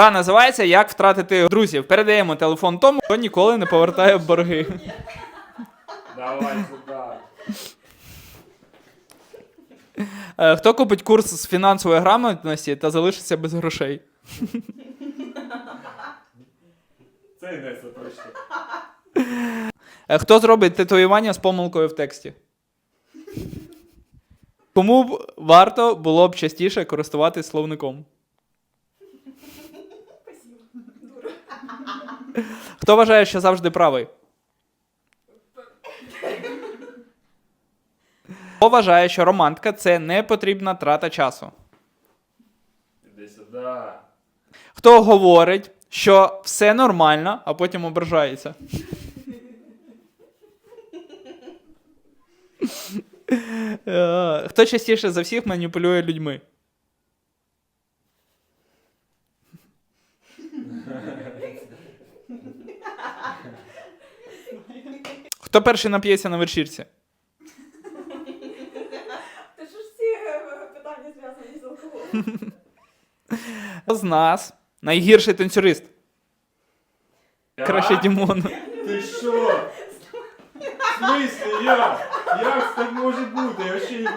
Та називається Як втратити друзів. Передаємо телефон тому, хто ніколи не повертає борги. Давай сюди. Е, Хто купить курс з фінансової грамотності та залишиться без грошей? Це Інеса точно. Е, Хто зробить татуювання з помилкою в тексті? Кому б варто було б частіше користуватись словником? Хто вважає, що завжди правий? Хто вважає, що романтика це не потрібна трата часу? Іди сюди. Хто говорить, що все нормально, а потім ображається? Е, Хто частіше за всіх маніпулює людьми? Хто перший нап'ється на вечірці? Та що ж ці е, питання зв'язані з алкоголем? Хто з нас найгірший танцюрист? Краще Дімон. Ти що? В смислі я? Як це так може бути? Я ще не...